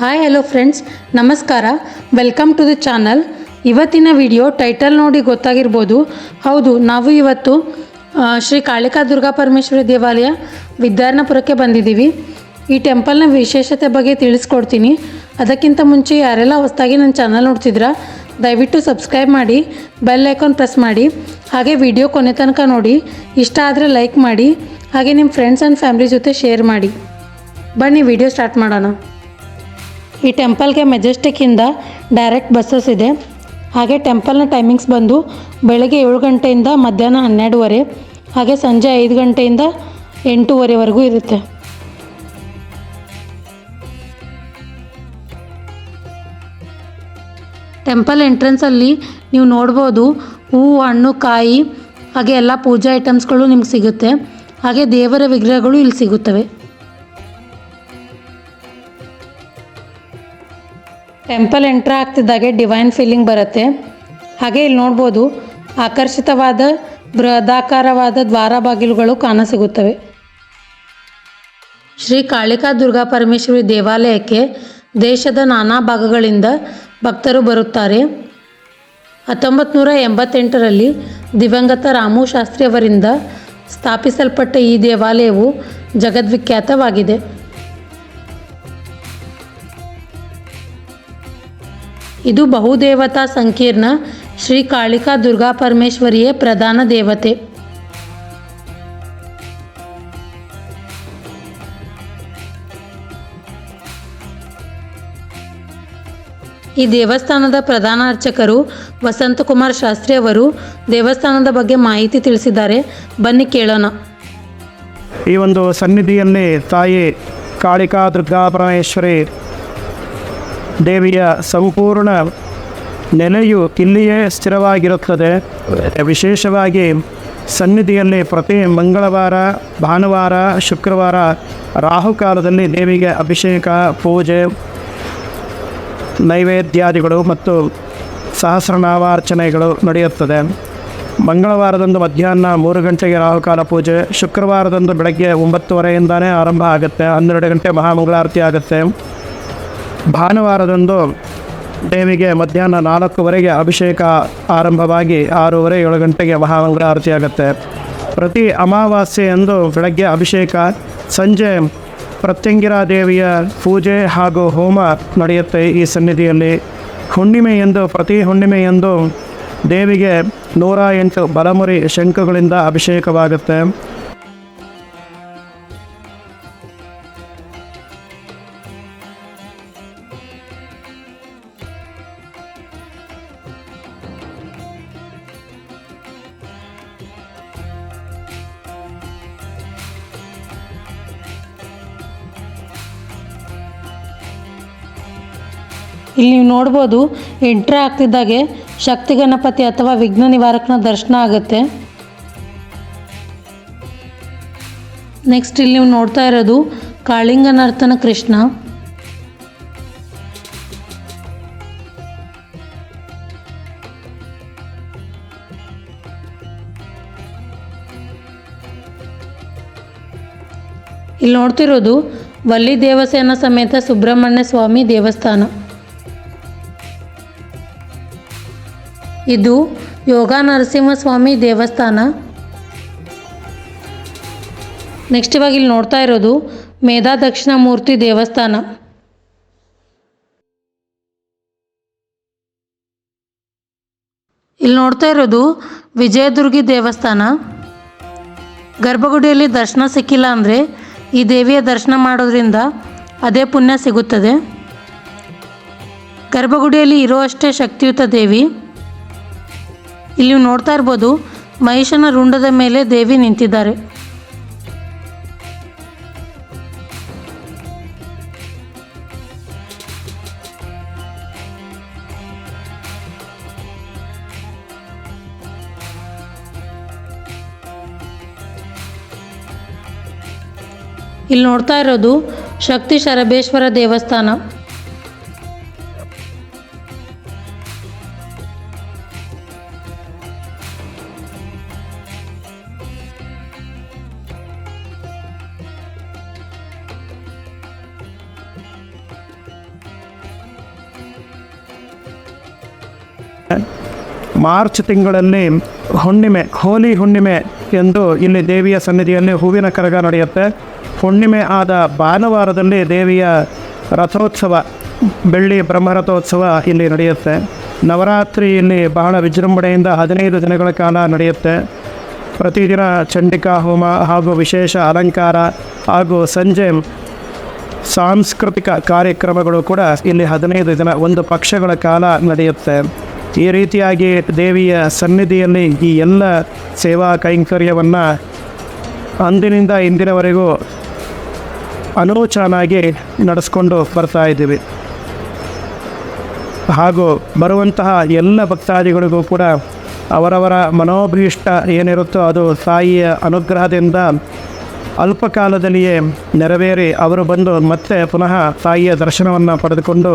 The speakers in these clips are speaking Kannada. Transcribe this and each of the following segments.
ಹಾಯ್ ಹಲೋ ಫ್ರೆಂಡ್ಸ್ ನಮಸ್ಕಾರ ವೆಲ್ಕಮ್ ಟು ದ ಚಾನಲ್ ಇವತ್ತಿನ ವಿಡಿಯೋ ಟೈಟಲ್ ನೋಡಿ ಗೊತ್ತಾಗಿರ್ಬೋದು. ಹೌದು, ನಾವು ಇವತ್ತು ಶ್ರೀ ಕಾಳಿಕಾ ದುರ್ಗಾ ಪರಮೇಶ್ವರಿ ದೇವಾಲಯ ವಿದ್ಯಾರ್ಣಪುರಕ್ಕೆ ಬಂದಿದ್ದೀವಿ. ಈ ಟೆಂಪಲ್ನ ವಿಶೇಷತೆ ಬಗ್ಗೆ ತಿಳಿಸ್ಕೊಡ್ತೀನಿ. ಅದಕ್ಕಿಂತ ಮುಂಚೆ ಯಾರೆಲ್ಲ ಹೊಸದಾಗಿ ನನ್ನ ಚಾನಲ್ ನೋಡ್ತಿದ್ರಾ, ದಯವಿಟ್ಟು ಸಬ್ಸ್ಕ್ರೈಬ್ ಮಾಡಿ ಬೆಲ್ ಐಕಾನ್ ಪ್ರೆಸ್ ಮಾಡಿ, ಹಾಗೆ ವಿಡಿಯೋ ಕೊನೆ ತನಕ ನೋಡಿ. ಇಷ್ಟ ಆದರೆ ಲೈಕ್ ಮಾಡಿ, ಹಾಗೆ ನಿಮ್ಮ ಫ್ರೆಂಡ್ಸ್ ಆ್ಯಂಡ್ ಫ್ಯಾಮಿಲಿ ಜೊತೆ ಶೇರ್ ಮಾಡಿ. ಬನ್ನಿ ವಿಡಿಯೋ ಸ್ಟಾರ್ಟ್ ಮಾಡೋಣ. ಈ ಟೆಂಪಲ್ಗೆ ಮೆಜೆಸ್ಟಿಕ್ಕಿಂದ ಡೈರೆಕ್ಟ್ ಬಸ್ಸಸ್ ಇದೆ. ಹಾಗೆ ಟೆಂಪಲ್ನ ಟೈಮಿಂಗ್ಸ್ ಬಂದು ಬೆಳಗ್ಗೆ ಏಳು ಗಂಟೆಯಿಂದ ಮಧ್ಯಾಹ್ನ ಹನ್ನೆರಡುವರೆ, ಹಾಗೆ ಸಂಜೆ ಐದು ಗಂಟೆಯಿಂದ ಎಂಟೂವರೆವರೆಗೂ ಇರುತ್ತೆ. ಟೆಂಪಲ್ ಎಂಟ್ರೆನ್ಸಲ್ಲಿ ನೀವು ನೋಡ್ಬೋದು ಹೂವು ಹಣ್ಣು, ಕಾಯಿ, ಹಾಗೆ ಎಲ್ಲ ಪೂಜಾ ಐಟಮ್ಸ್ಗಳು ನಿಮ್ಗೆ ಸಿಗುತ್ತೆ. ಹಾಗೆ ದೇವರ ವಿಗ್ರಹಗಳು ಇಲ್ಲಿ ಸಿಗುತ್ತವೆ. ಟೆಂಪಲ್ ಎಂಟ್ರ್ ಆಗ್ತಿದ್ದಾಗೆ, ಡಿವೈನ್ ಫೀಲಿಂಗ್ ಬರುತ್ತೆ. ಹಾಗೆ ಇಲ್ಲಿ ನೋಡ್ಬೋದು, ಆಕರ್ಷಿತವಾದ, ಬೃಹದಾಕಾರವಾದ ದ್ವಾರ ಬಾಗಿಲುಗಳು ಕಾಣಸಿಗುತ್ತವೆ. ಶ್ರೀ ಕಾಳಿಕಾ ದುರ್ಗಾ ಪರಮೇಶ್ವರಿ ದೇವಾಲಯಕ್ಕೆ ದೇಶದ ನಾನಾ ಭಾಗಗಳಿಂದ ಭಕ್ತರು ಬರುತ್ತಾರೆ. ಹತ್ತೊಂಬತ್ತು ನೂರ ಎಂಬತ್ತೆಂಟರಲ್ಲಿ ದಿವಂಗತ ರಾಮು ಶಾಸ್ತ್ರಿ ಅವರಿಂದ ಸ್ಥಾಪಿಸಲ್ಪಟ್ಟ ಈ ದೇವಾಲಯವು ಜಗದ್ವಿಖ್ಯಾತವಾಗಿದೆ. ಇದು ಬಹುದೇವತಾ ಸಂಕೀರ್ಣ ಶ್ರೀ ಕಾಳಿಕಾ ದುರ್ಗಾ ಪರಮೇಶ್ವರಿಯೇ ಪ್ರಧಾನ ದೇವತೆ. ಈ ದೇವಸ್ಥಾನದ ಪ್ರಧಾನ ಅರ್ಚಕರು ವಸಂತಕುಮಾರ್ ಶಾಸ್ತ್ರಿ ಅವರು ದೇವಸ್ಥಾನದ ಬಗ್ಗೆ ಮಾಹಿತಿ ತಿಳಿಸಿದ್ದಾರೆ. ಬನ್ನಿ ಕೇಳೋಣ. ಈ ಒಂದು ಸನ್ನಿಧಿಯಲ್ಲಿ ತಾಯಿ ಕಾಳಿಕಾ ದುರ್ಗಾ ಪರಮೇಶ್ವರಿ ದೇವಿಯ ಸಂಪೂರ್ಣ ನೆಲೆಯು ಇಲ್ಲಿಯೇ ಸ್ಥಿರವಾಗಿರುತ್ತದೆ. ವಿಶೇಷವಾಗಿ ಸನ್ನಿಧಿಯಲ್ಲಿ ಪ್ರತಿ ಮಂಗಳವಾರ ಭಾನುವಾರ ಶುಕ್ರವಾರ ರಾಹುಕಾಲದಲ್ಲಿ ದೇವಿಗೆ ಅಭಿಷೇಕ ಪೂಜೆ ನೈವೇದ್ಯಾದಿಗಳು ಮತ್ತು ಸಹಸ್ರನಾಮಾರ್ಚನೆಗಳು ನಡೆಯುತ್ತದೆ. ಮಂಗಳವಾರದಂದು ಮಧ್ಯಾಹ್ನ ಮೂರು ಗಂಟೆಗೆ ರಾಹುಕಾಲ ಪೂಜೆ ಶುಕ್ರವಾರದಂದು ಬೆಳಗ್ಗೆ ಒಂಬತ್ತುವರೆಯಿಂದನೇ ಆರಂಭ ಆಗುತ್ತೆ. ಹನ್ನೆರಡು ಗಂಟೆ ಮಹಾಮಂಗಳಾರತಿ ಆಗುತ್ತೆ. ಭಾನುವಾರದಂದು ದೇವಿಗೆ ಮಧ್ಯಾಹ್ನ ನಾಲ್ಕುವರೆಗೆ ಅಭಿಷೇಕ ಆರಂಭವಾಗಿ ಆರೂವರೆ ಏಳು ಗಂಟೆಗೆ ಮಹಾಮಂಗಳಾರತಿ ಆಗುತ್ತೆ ಪ್ರತಿ ಅಮಾವಾಸ್ಯೆಯಂದು ಬೆಳಗ್ಗೆ ಅಭಿಷೇಕ, ಸಂಜೆ ಪ್ರತ್ಯಂಗಿರಾ ದೇವಿಯ ಪೂಜೆ ಹಾಗೂ ಹೋಮ ನಡೆಯುತ್ತೆ ಈ ಸನ್ನಿಧಿಯಲ್ಲಿ. ಹುಣ್ಣಿಮೆಯಂದು, ಪ್ರತಿ ಹುಣ್ಣಿಮೆಯಂದು ದೇವಿಗೆ ನೂರ ಎಂಟು ಬಲಮುರಿ ಶಂಖಗಳಿಂದ ಅಭಿಷೇಕವಾಗುತ್ತೆ. ಇಲ್ಲಿ ನೀವು ನೋಡ್ಬೋದು ಎಂಟ್ರ್ ಆಗ್ತಿದ್ದಾಗೆ ಶಕ್ತಿ ಗಣಪತಿ ಅಥವಾ ವಿಘ್ನ ನಿವಾರಕನ ದರ್ಶನ ಆಗುತ್ತೆ. ನೆಕ್ಸ್ಟ್ ಇಲ್ಲಿ ನೀವು ನೋಡ್ತಾ ಇರೋದು ಕಾಳಿಂಗ ನರ್ತನ ಕೃಷ್ಣ. ಇಲ್ಲಿ ನೋಡ್ತಿರೋದು ವಲ್ಲಿ ದೇವಸೇನ ಸಮೇತ ಸುಬ್ರಹ್ಮಣ್ಯ ಸ್ವಾಮಿ ದೇವಸ್ಥಾನ. ಇದು ಯೋಗ ನರಸಿಂಹಸ್ವಾಮಿ ದೇವಸ್ಥಾನ. ನೆಕ್ಸ್ಟ್ ಇವಾಗ ಇಲ್ಲಿ ನೋಡ್ತಾ ಇರೋದು ಮೇಧಾ ದಕ್ಷಿಣ ಮೂರ್ತಿ ದೇವಸ್ಥಾನ. ಇಲ್ಲಿ ನೋಡ್ತಾ ಇರೋದು ವಿಜಯದುರ್ಗಿ ದೇವಸ್ಥಾನ. ಗರ್ಭಗುಡಿಯಲ್ಲಿ ದರ್ಶನ ಸಿಕ್ಕಿಲ್ಲ ಅಂದರೆ ಈ ದೇವಿಯ ದರ್ಶನ ಮಾಡೋದ್ರಿಂದ ಅದೇ ಪುಣ್ಯ ಸಿಗುತ್ತದೆ. ಗರ್ಭಗುಡಿಯಲ್ಲಿ ಇರುವಷ್ಟೇ ಶಕ್ತಿಯುತ ದೇವಿ. ಇಲ್ಲಿ ನೋಡ್ತಾ ಇರ್ಬೋದು ಮಹಿಷನ ರುಂಡದ ಮೇಲೆ ದೇವಿ ನಿಂತಿದ್ದಾರೆ. ಇಲ್ಲಿ ನೋಡ್ತಾ ಇರೋದು ಶಕ್ತಿ ಶರಬೇಶ್ವರ ದೇವಸ್ಥಾನ. ಮಾರ್ಚ್ ತಿಂಗಳಲ್ಲಿ ಹುಣ್ಣಿಮೆ, ಹೋಲಿ ಹುಣ್ಣಿಮೆ ಎಂದು ಇಲ್ಲಿ ದೇವಿಯ ಸನ್ನಿಧಿಯಲ್ಲಿ ಹೂವಿನ ಕರಗ ನಡೆಯುತ್ತೆ. ಹುಣ್ಣಿಮೆ ಆದ ಭಾನುವಾರದಲ್ಲಿ ದೇವಿಯ ರಥೋತ್ಸವ, ಬೆಳ್ಳಿ ಬ್ರಹ್ಮರಥೋತ್ಸವ ಇಲ್ಲಿ ನಡೆಯುತ್ತೆ. ನವರಾತ್ರಿಯಲ್ಲಿ ಬಹಳ ವಿಜೃಂಭಣೆಯಿಂದ ಹದಿನೈದು ದಿನಗಳ ಕಾಲ ನಡೆಯುತ್ತೆ. ಪ್ರತಿದಿನ ಚಂಡಿಕಾ ಹೋಮ ಹಾಗೂ ವಿಶೇಷ ಅಲಂಕಾರ ಹಾಗೂ ಸಂಜೆ ಸಾಂಸ್ಕೃತಿಕ ಕಾರ್ಯಕ್ರಮಗಳು ಕೂಡ ಇಲ್ಲಿ ಹದಿನೈದು ದಿನ ಒಂದು ಪಕ್ಷಗಳ ಕಾಲ ನಡೆಯುತ್ತೆ. ಈ ರೀತಿಯಾಗಿ ದೇವಿಯ ಸನ್ನಿಧಿಯಲ್ಲಿ ಈ ಎಲ್ಲ ಸೇವಾ ಕೈಂಕರ್ಯವನ್ನು ಅಂದಿನಿಂದ ಇಂದಿನವರೆಗೂ ಅನೂಚಾನಾಗಿ ನಡೆಸ್ಕೊಂಡು ಬರ್ತಾ ಇದ್ದೀವಿ. ಹಾಗೂ ಬರುವಂತಹ ಎಲ್ಲ ಭಕ್ತಾದಿಗಳಿಗೂ ಕೂಡ ಅವರವರ ಮನೋಭೀಷ್ಟ ಏನಿರುತ್ತೋ ಅದು ತಾಯಿಯ ಅನುಗ್ರಹದಿಂದ ಅಲ್ಪಕಾಲದಲ್ಲಿಯೇ ನೆರವೇರಿ ಅವರು ಬಂದು ಮತ್ತೆ ಪುನಃ ತಾಯಿಯ ದರ್ಶನವನ್ನು ಪಡೆದುಕೊಂಡು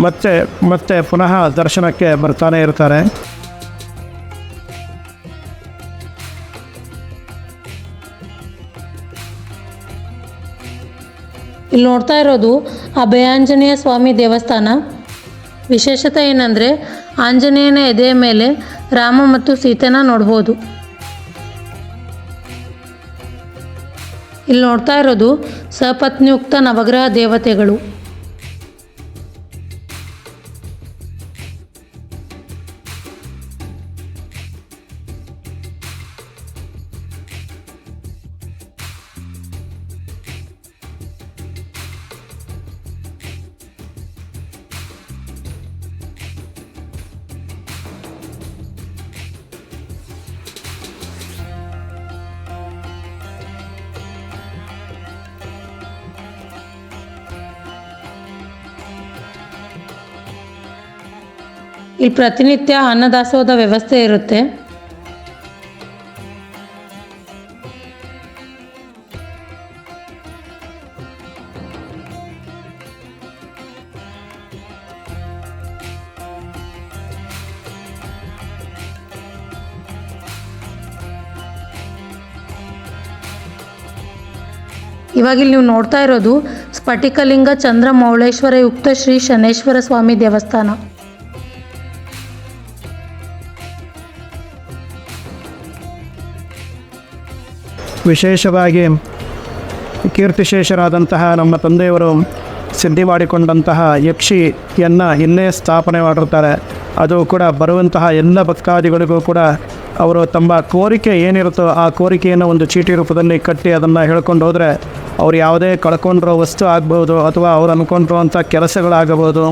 ಮತ್ತೆ ಮತ್ತೆ ಪುನಃ ದರ್ಶನಕ್ಕೆ ಬರ್ತಾನೆ ಇರ್ತಾರೆ. ಇಲ್ಲಿ ನೋಡ್ತಾ ಇರೋದು ಅಭಯಾಂಜನೇಯ ಸ್ವಾಮಿ ದೇವಸ್ಥಾನ. ವಿಶೇಷತೆ ಏನಂದರೆ ಆಂಜನೇಯನ ಎದೆಯ ಮೇಲೆ ರಾಮ ಮತ್ತು ಸೀತೆನ ನೋಡ್ಬೋದು. ಇಲ್ಲಿ ನೋಡ್ತಾ ಇರೋದು ಸಪತ್ನಿಯುಕ್ತ ನವಗ್ರಹ ದೇವತೆಗಳು. ಇಲ್ಲಿ ಪ್ರತಿನಿತ್ಯ ಅನ್ನದಾಸೋಹದ ವ್ಯವಸ್ಥೆ ಇರುತ್ತೆ. ಇವಾಗಿಲ್ಲಿ ನೀವು ನೋಡ್ತಾ ಇರೋದು ಸ್ಫಟಿಕಲಿಂಗ ಚಂದ್ರ ಮೌಳೇಶ್ವರ ಯುಕ್ತ ಶ್ರೀ ಶನೇಶ್ವರ ಸ್ವಾಮಿ ದೇವಸ್ಥಾನ. ವಿಶೇಷವಾಗಿ ಕೀರ್ತಿಶೇಷರಾದಂತಹ ನಮ್ಮ ತಂದೆಯವರು ಸಿದ್ಧಿ ಮಾಡಿಕೊಂಡಂತಹ ಯಕ್ಷಿಯನ್ನು ಇನ್ನೇ ಸ್ಥಾಪನೆ ಮಾಡಿರ್ತಾರೆ ಅದು ಕೂಡ ಬರುವಂತಹ ಎಲ್ಲ ಭಕ್ತಾದಿಗಳಿಗೂ ಕೂಡ ಅವರು ತಮ್ಮ ಕೋರಿಕೆ ಏನಿರುತ್ತೋ ಆ ಕೋರಿಕೆಯನ್ನು ಒಂದು ಚೀಟಿ ರೂಪದಲ್ಲಿ ಕಟ್ಟಿ ಅದನ್ನು ಹೇಳ್ಕೊಂಡು ಹೋದರೆ ಅವ್ರು ಯಾವುದೇ ಕಳ್ಕೊಂಡಿರೋ ವಸ್ತು ಆಗ್ಬೋದು ಅಥವಾ ಅವ್ರು ಅಂದ್ಕೊಂಡಿರುವಂಥ ಕೆಲಸಗಳಾಗಬಹುದು.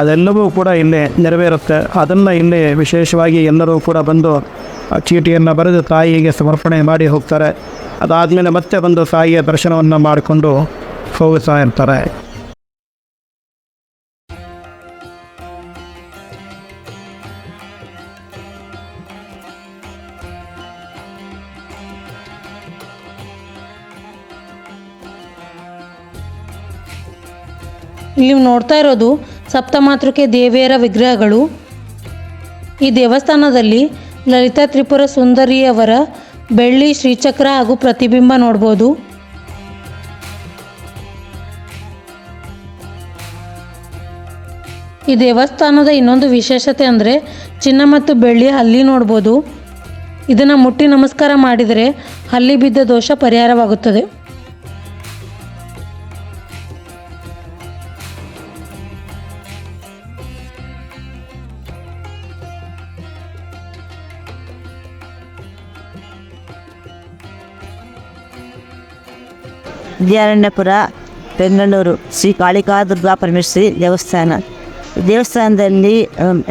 ಅದೆಲ್ಲವೂ ಕೂಡ ಇಲ್ಲಿ ನೆರವೇರುತ್ತೆ. ಅದನ್ನು ಇಲ್ಲಿ ವಿಶೇಷವಾಗಿ ಎಲ್ಲರೂ ಕೂಡ ಬಂದು ಆ ಚೀಟಿಯನ್ನು ಬರೆದು ತಾಯಿಗೆ ಸಮರ್ಪಣೆ ಮಾಡಿ ಹೋಗ್ತಾರೆ. ಅದಾದಮೇಲೆ ಮತ್ತೆ ಬಂದು ಸಾಯಿಯ ದರ್ಶನವನ್ನು ಮಾಡಿಕೊಂಡು ಹೋಗುತ್ತಾ ಇರ್ತಾರೆ ಇಲ್ಲಿ ನೋಡ್ತಾ ಇರೋದು ಸಪ್ತಮಾತೃಕೆ ದೇವಿಯರ ವಿಗ್ರಹಗಳು. ಈ ದೇವಸ್ಥಾನದಲ್ಲಿ ಲಲಿತಾ ತ್ರಿಪುರ ಸುಂದರಿಯವರ ಬೆಳ್ಳಿ, ಶ್ರೀಚಕ್ರ ಹಾಗೂ ಪ್ರತಿಬಿಂಬ ನೋಡ್ಬೋದು. ಈ ದೇವಸ್ಥಾನದ ಇನ್ನೊಂದು ವಿಶೇಷತೆ ಅಂದರೆ ಚಿನ್ನ ಮತ್ತು ಬೆಳ್ಳಿ ಹಲ್ಲಿ ನೋಡ್ಬೋದು. ಇದನ್ನು ಮುಟ್ಟಿ ನಮಸ್ಕಾರ ಮಾಡಿದರೆ ಹಲ್ಲಿ ಬಿದ್ದ ದೋಷ ಪರಿಹಾರವಾಗುತ್ತದೆ. ವಿದ್ಯಾರಣ್ಯಪುರ, ಬೆಂಗಳೂರು, ಶ್ರೀ ಕಾಳಿಕಾ ದುರ್ಗಾ ಪರಮೇಶ್ವರಿ ದೇವಸ್ಥಾನ. ದೇವಸ್ಥಾನದಲ್ಲಿ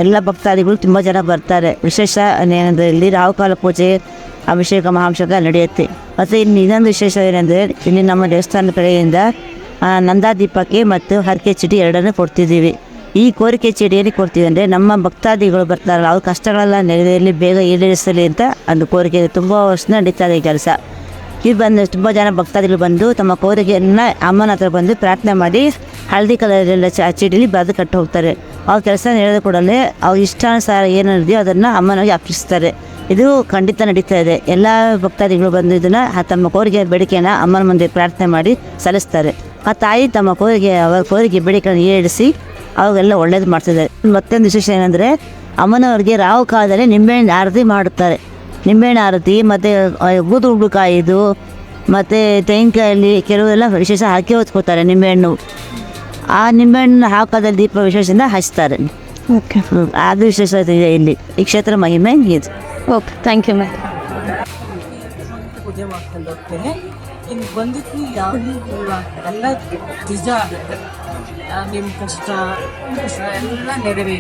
ಎಲ್ಲ ಭಕ್ತಾದಿಗಳು ತುಂಬ ಜನ ಬರ್ತಾರೆ. ವಿಶೇಷ ಏನಂದರೆ ರಾಹುಕಾಲ ಪೂಜೆ, ಅಭಿಷೇಕ, ಮಹಾಭಿಷೇಕ ನಡೆಯುತ್ತೆ. ಮತ್ತು ಇನ್ನು ಇನ್ನೊಂದು ವಿಶೇಷ ಏನಂದರೆ, ಇಲ್ಲಿ ನಮ್ಮ ದೇವಸ್ಥಾನದ ಕಡೆಯಿಂದ ನಂದಾದೀಪಕ್ಕೆ ಮತ್ತು ಹರಕೆ ಚೀಟಿ ಎರಡನ್ನೂ ಕೊಡ್ತಿದ್ದೀವಿ. ಈ ಕೋರಿಕೆ ಚೀಟಿಯಲ್ಲಿ ಕೊಡ್ತೀವಿ ಅಂದರೆ, ನಮ್ಮ ಭಕ್ತಾದಿಗಳು ಬರ್ತಾರಲ್ಲ, ಅವ್ರ ಕಷ್ಟಗಳೆಲ್ಲ ನೆರವೇರಲಿ ಬೇಗ ಈಡೇರಿಸಲಿ ಅಂತ ಒಂದು ಕೋರಿಕೆ. ತುಂಬ ವರ್ಷ ನಡೀತಾ ಇದೆ ಕೆಲಸ. ಇಲ್ಲಿ ಬಂದು ತುಂಬ ಜನ ಭಕ್ತಾದಿಗಳು ಬಂದು ತಮ್ಮ ಕೋರಿಕೆಯನ್ನು ಅಮ್ಮನ ಹತ್ರ ಬಂದು ಪ್ರಾರ್ಥನೆ ಮಾಡಿ ಹಳದಿ ಕಲರೆಲ್ಲ ಚ ಚೀಟಿಲಿ ಬರೆದು ಕಟ್ಟು ಹೋಗ್ತಾರೆ. ಅವ್ರ ಕೆಲಸ ಹೇಳಿದ ಕೂಡಲೇ ಅವ್ರ ಇಷ್ಟಾನುಸಾರ ಏನಿದೆಯೋ ಅದನ್ನು ಅಮ್ಮನಿಗೆ ಅರ್ಪಿಸ್ತಾರೆ. ಇದು ಖಂಡಿತ ನಡೀತಾ ಇದೆ. ಎಲ್ಲ ಭಕ್ತಾದಿಗಳು ಬಂದು ಇದನ್ನು ತಮ್ಮ ಕೋರಿಕೆ ಬೇಡಿಕೆಯನ್ನು ಅಮ್ಮನ ಮುಂದೆ ಪ್ರಾರ್ಥನೆ ಮಾಡಿ ಸಲ್ಲಿಸ್ತಾರೆ. ಆ ತಾಯಿ ತಮ್ಮ ಕೋರಿಕೆ ಅವರ ಕೋರಿಕೆ ಬೇಡಿಕೆಯನ್ನು ಏರಿಸಿ ಅವಾಗೆಲ್ಲ ಒಳ್ಳೇದು ಮಾಡ್ತಿದ್ದಾರೆ. ಮತ್ತೊಂದು ವಿಶೇಷ ಏನಂದರೆ ಅಮ್ಮನವ್ರಿಗೆ ರಾವು ಕಾಲದಲ್ಲಿ ನಿಂಬೆಹಣ್ಣು ಆರತಿ ಮಾಡುತ್ತಾರೆ. ನಿಂಬೆಹಣ್ಣು ಆರತಿ ಮತ್ತು ಬೂದು ಉಬ್ಳುಕಾಯಿದು ಮತ್ತು ತೆಂಗಿನಕಾಯಲ್ಲಿ ಕೆಲವೆಲ್ಲ ವಿಶೇಷ ಹಾಕಿ ಹೊತ್ಕೋತಾರೆ ನಿಂಬೆಹಣ್ಣು. ಆ ನಿಂಬೆಹಣ್ಣು ಹಾಕೋದಲ್ಲಿ ದೀಪ ವಿಶೇಷದಿಂದ ಹಚ್ತಾರೆ. ಓಕೆ. ಅದು ವಿಶೇಷತೆ ಇದೆ ಇಲ್ಲಿ. ಈ ಕ್ಷೇತ್ರ ಮಹಿಮೆ ಇದು. ಓಕೆ ಥ್ಯಾಂಕ್ ಯು ಮ್ಯಾಮ್ ಪೂಜೆ ಮಾಡ್ಕೊಂಡು ಹೋಗ್ತೇನೆ. ಇನ್ನು ಬಂದಿದ್ದು ಯಾವುದೂ ಎಲ್ಲ ನಿಜ. ಆಗುತ್ತೆ ನಿಮ್ಮ ಕಷ್ಟ. ಎಲ್ಲ ನೆರವೇರಿ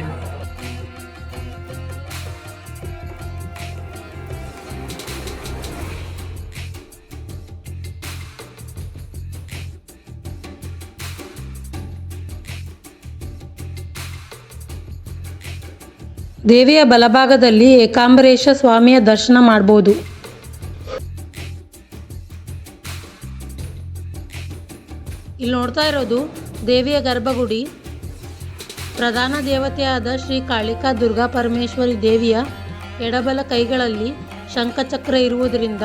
ದೇವಿಯ ಬಲಭಾಗದಲ್ಲಿ ಏಕಾಂಬರೇಶ ಸ್ವಾಮಿಯ ದರ್ಶನ ಮಾಡಬಹುದು ಇಲ್ಲಿ ನೋಡ್ತಾ ಇರೋದು ದೇವಿಯ ಗರ್ಭಗುಡಿ. ಪ್ರಧಾನ ದೇವತೆಯಾದ ಶ್ರೀ ಕಾಳಿಕಾ ದುರ್ಗಾ ಪರಮೇಶ್ವರಿ ದೇವಿಯ ಎಡಬಲ ಕೈಗಳಲ್ಲಿ ಶಂಖಚಕ್ರ ಇರುವುದರಿಂದ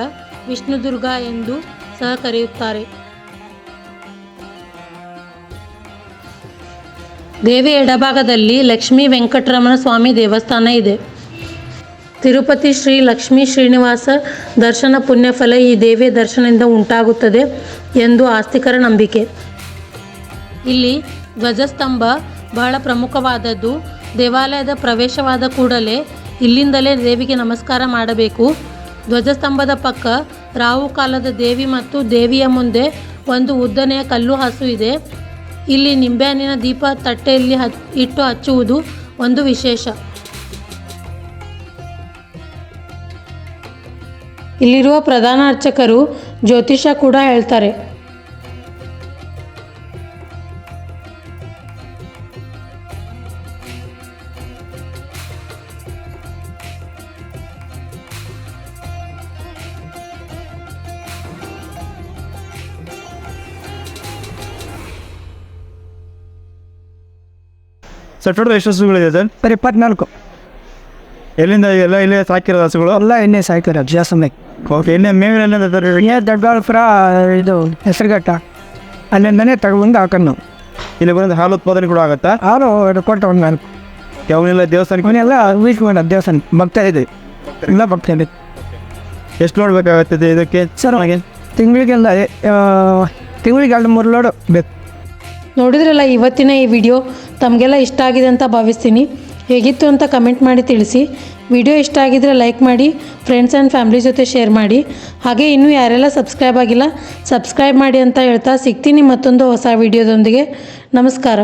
ವಿಷ್ಣು ದುರ್ಗಾ ಎಂದು ಸಹ ಕರೆಯುತ್ತಾರೆ. ದೇವಿಯ ಎಡಭಾಗದಲ್ಲಿ ಲಕ್ಷ್ಮೀ ವೆಂಕಟರಮಣ ಸ್ವಾಮಿ ದೇವಸ್ಥಾನ ಇದೆ. ತಿರುಪತಿ ಶ್ರೀ ಲಕ್ಷ್ಮೀ ಶ್ರೀನಿವಾಸ ದರ್ಶನ ಪುಣ್ಯಫಲ ಈ ದೇವಿಯ ದರ್ಶನದಿಂದ ಉಂಟಾಗುತ್ತದೆ ಎಂದು ಆಸ್ತಿಕರ ನಂಬಿಕೆ. ಇಲ್ಲಿ ಧ್ವಜಸ್ತಂಭ ಬಹಳ ಪ್ರಮುಖವಾದದ್ದು. ದೇವಾಲಯದ ಪ್ರವೇಶವಾದ ಕೂಡಲೇ ಇಲ್ಲಿಂದಲೇ ದೇವಿಗೆ ನಮಸ್ಕಾರ ಮಾಡಬೇಕು. ಧ್ವಜಸ್ತಂಭದ ಪಕ್ಕ ರಾಹುಕಾಲದ ದೇವಿ ಮತ್ತು ದೇವಿಯ ಮುಂದೆ ಒಂದು ಉದ್ದನೆಯ ಕಲ್ಲು ಹಾಸು ಇದೆ. ಇಲ್ಲಿ ನಿಂಬೆಹಣ್ಣಿನ ದೀಪ ತಟ್ಟೆಯಲ್ಲಿ ಹಚ್, ಇಟ್ಟು ಹಚ್ಚುವುದು ಒಂದು ವಿಶೇಷ. ಇಲ್ಲಿರುವ ಪ್ರಧಾನ ಅರ್ಚಕರು ಜ್ಯೋತಿಷ ಕೂಡ ಹೇಳ್ತಾರೆ. ಸರ್ ಟೋಟಲ್ ಎಷ್ಟು ಹಸುಗಳಿದೆ ಸರ್ ಬರೀ ಇಪ್ಪತ್ನಾಲ್ಕು. ಎಲ್ಲಿಂದ ಎಲ್ಲ ಇಲ್ಲೇ ಸಾಕಿರೋದು ಹಸುಗಳು ಎಲ್ಲ ಎಣ್ಣೆ ಸಾಕಿರೋದು ಜಾಸ್ತಿ ಓಕೆ ಎಣ್ಣೆ ಮೇವಿನ ಸರ್ ಎಣ್ಣೆ ದೊಡ್ಡಬಳ್ಳಾಪುರ ಇದು ಹೆಸರುಘಟ್ಟ. ಅಲ್ಲಿಂದನೇ ತಗೊಂಡು ಹಾಕೊಂಡು ಇಲ್ಲಿ ಬಂದು ಹಾಲು ಉತ್ಪಾದನೆ ಕೂಡ ಆಗುತ್ತಾ? ಹಾಲು ಕೊಟ್ಟ ಒಂದು ನಾಲ್ಕು. ಯಾವನೆಲ್ಲ ದೇವಸ್ಥಾನಕ್ಕೆ ಇವನ್ನೆಲ್ಲ ವೀಕ್ ಮಾಡ ದೇವಸ್ಥಾನ ಭಕ್ತ ಇದೆ ಎಲ್ಲ ಭಕ್ತ ಇದೆ ಎಷ್ಟು ನೋಡ್ಬೇಕಾಗತ್ತದೆ ಇದಕ್ಕೆ? ಸರ್ ತಿಂಗಳಿಗೆಲ್ಲ ತಿಂಗಳಿಗೆ ಎರಡು ಮೂರು ಲೋಡು ಬೇಕು. ನೋಡಿದ್ರಲ್ಲ ಇವತ್ತಿನ ಈ ವಿಡಿಯೋ ತಮಗೆಲ್ಲ ಇಷ್ಟ ಆಗಿದೆ ಅಂತ ಭಾವಿಸ್ತೀನಿ. ಹೇಗಿತ್ತು ಅಂತ ಕಮೆಂಟ್ ಮಾಡಿ ತಿಳಿಸಿ. ವಿಡಿಯೋ ಇಷ್ಟ ಆಗಿದ್ರೆ ಲೈಕ್ ಮಾಡಿ, ಫ್ರೆಂಡ್ಸ್ ಆ್ಯಂಡ್ ಫ್ಯಾಮ್ಲಿ ಜೊತೆ ಶೇರ್ ಮಾಡಿ. ಹಾಗೆ ಇನ್ನೂ ಯಾರೆಲ್ಲ ಸಬ್ಸ್ಕ್ರೈಬ್ ಆಗಿಲ್ಲ, ಸಬ್ಸ್ಕ್ರೈಬ್ ಮಾಡಿ ಅಂತ ಹೇಳ್ತಾ ಸಿಗ್ತೀನಿ ಮತ್ತೊಂದು ಹೊಸ ವಿಡಿಯೋದೊಂದಿಗೆ. ನಮಸ್ಕಾರ.